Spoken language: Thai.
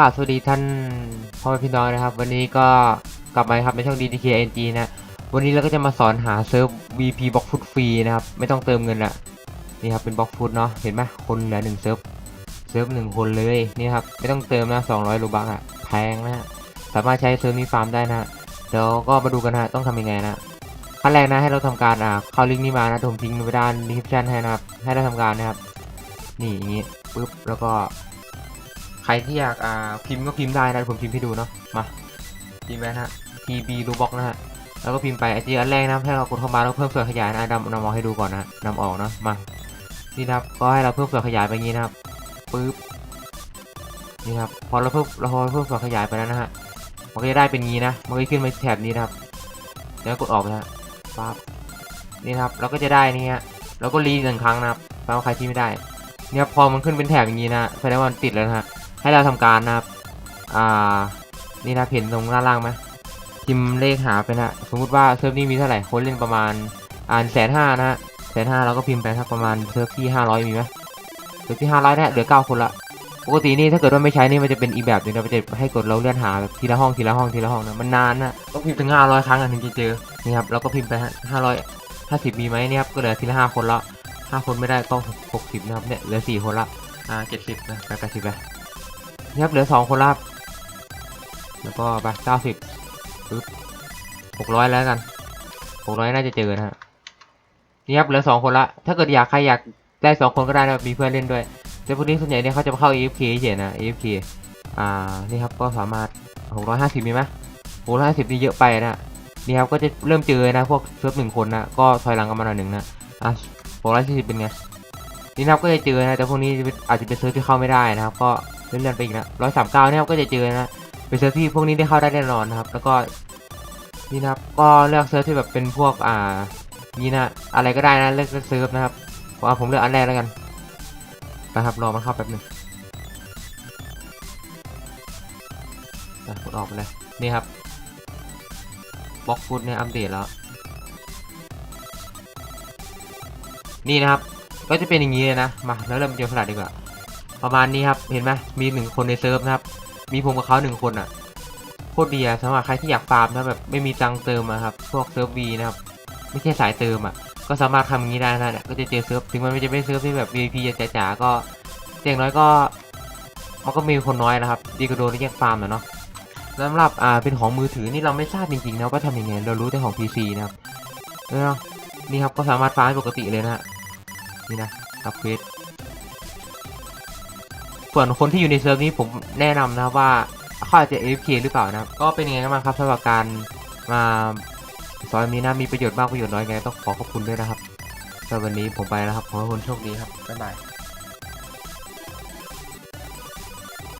กาบสวัสดีท่านพ่อแม่พี่น้องนะครับ วันนี้ก็กลับมาครับในช่อง DDKNG นะวันนี้เราก็จะมาสอนหาเซิร์ฟ VP บล็อกฟุตฟรีนะครับ ไม่ต้องเติมเงินละนี่ครับเป็นบล็อกฟุตเนาะเห็นไหมคนเหลือหนึ่งเซิร์ฟเซิร์ฟหนึ่งคนเลยนี่ครับไม่ต้องเติมนะ200รูบักอะแพงนะสามารถใช้เซิร์ฟนี้ฟาร์มได้นะเดี๋ยวก็มาดูกันนะต้องทำยังไงนะขั้นแรกนะให้เราทำการอ่าเข้าลิงก์นี้มานะผมทิ้งไว้ด้านดีคริปชันให้นะครับให้เราทำการนะครับนี่อย่างงี้ปุ๊บแล้วก็ ใครที่อยากอ่าพิมพ์ก็พิมพ์ได้นะผมพิมพ์ให้ดูเนาะมาพิมพ์ไปนะฮะ TB รูบ็อกนะฮะแล้วก็พิมพ์ไปไอจีอันแรกนะให้เรากดเข้ามาแล้วเพิ่มส่วนขยายนะดำนำออกให้ดูก่อนนะนำออกเนาะมานี่นะครับก็ให้เราเพิ่มส่วนขยายไปงี้นะครับปึ๊บนี่ครับพอเราเพิ่มเราพอเพิ่มส่วนขยายไปแล้วนะฮะมันก็จะได้เป็นงี้นะมันก็ขึ้นมาแถบนี้นะครับแล้วกดออกไปนะปั๊บนี่นะครับเราก็จะได้นี่ฮะแล้วก็รีหนึ่งครั้งนะครับแปลว่าใครที่ไม่ได้เนี่ยพอมันขึ้นเป็นแถบอย่างนี้นะแสดงว่ามันติดแล้วนะฮะ ให้เราทำการนะครับ อ่า นี่นะเห็นตรงด้านล่างไหมพิมพ์เลขหาไปนะ สมมุติว่าเซิร์ฟนี้มีเท่าไหร่ คนเล่นประมาณ อ่านแสนห้านะฮะแสนห้าเราก็พิมพ์ไปครับประมาณเซิร์ฟที่ห้าร้อยมีไหมเซิร์ฟที่ห้าร้อยเนี่ยเหลือเก้าคนละ ปกตินี่ถ้าเกิดว่าไม่ใช้นี่มันจะเป็นอีแบบหนึงนะมันจะให้กดเราเลื่อนหาแบบทีละห้องทีละห้องทีละห้องนะมันนานนะต้องพิมพ์ถึงห้าร้อยครั้งถึงจะเจอ นี่ครับเราก็พิมพ์ไปฮะห้าร้อยห้าสิบมีไหมเนี่ยครับก็เหลือทีละห้าคนละห้าคนไม่ได้ก็หกสิบนะครับเนี่ยเหลือสี่คนละอ่าเจ็ดสิบนะแปดสิบไป นะครับเหลือสองคนละครับแล้วก็ไปเก้าสิบปึ๊บหกร้อยแล้วกันหกร้อยน่าจะเจอนะฮะนี่ครับเหลือสองคนละ ถ้าเกิดอยากใครอยากได้สองคนก็ได้นะมีเพื่อนเล่นด้วยแต่พวกนี้ส่วนใหญ่เนี่ยเขาจะมาเข้า AFK เฉยนะ AFK อ่า นี่ครับก็สามารถหกร้อยห้าสิบมีไหมหกร้อยห้าสิบนี่เยอะไปนะนี่ครับก็จะเริ่มเจอนะพวกเซิร์ฟหนึ่งคนนะ ก็ถอยหลังกันมาหน่อยหนึ่งนะ อะหกร้อยสี่สิบเป็นไง นี่ครับก็จะเจอนะ แต่พวกนี้อาจจะเป็นเซิร์ฟที่เข้าไม่ได้นะครับ ก็ เลื่อนไปอีกนะร้อยสามเก้าเนี่ยก็จะเจอนะเป็นเซิร์ฟที่พวกนี้ได้เข้าได้แน่นอนนะครับ แล้วก็นี่นะครับ ก็เลือกเซิร์ฟที่แบบเป็นพวกอ่านี่นะอะไรก็ได้นะเลือกเซิร์ฟนะครับว่าผมเลือกอันแรกแล้วกันนะครับรอมันเข้าแป๊บหนึงอะกดออกเลยนี่ครับบล็อกฟุตเนี่ยอัปเดตแล้ว นี่นะครับ ก็จะเป็นอย่างนี้เลยนะ มาแล้วเริ่มเจอขนาดดีกว่า ประมาณนี้ครับ เห็นไหมมีหนึ่งคนในเซิร์ฟนะครับ มีผมกับเขาหนึ่งคนอะ โคตรดีอะสำหรับใครที่อยากฟาร์มนะแบบไม่มีตังค์เติมอะครับ พวกเซิร์ฟวีนะครับ ไม่ใช่สายเติมอะ ก็สามารถทำอย่างนี้ได้นะเนี่ย ก็จะเจอเซิร์ฟ ถึงมันไม่จะไม่เซิร์ฟที่แบบ VIP จ๋าๆ ก็อย่างน้อยก็ มันก็มีคนน้อยนะครับ ดีกว่าโดนเรียกฟาร์มอะเนาะสำหรับ อ่า เป็นของมือถือนี่เราไม่ทราบจริงๆนะว่าทำยังไง เรารู้แต่ของ PC นะครับเออนี่ครับ ก็สามารถฟาร์มได้ปกติเลยนะฮะ นี่นะรับเควส ส่วนคนที่อยู่ในเซิร์ฟนี้ผมแนะนำนะว่าเขาอาจจะ AFK หรือเปล่านะก็เป็นยังไงกันบ้างครับสำหรับการมาสอนนี้นะมีประโยชน์มากประโยชน์น้อยไงต้องขอขอบคุณด้วยนะครับสำหรับวันนี้ผมไปแล้วครับขอให้คุณโชคดีครับบ๊ายบาย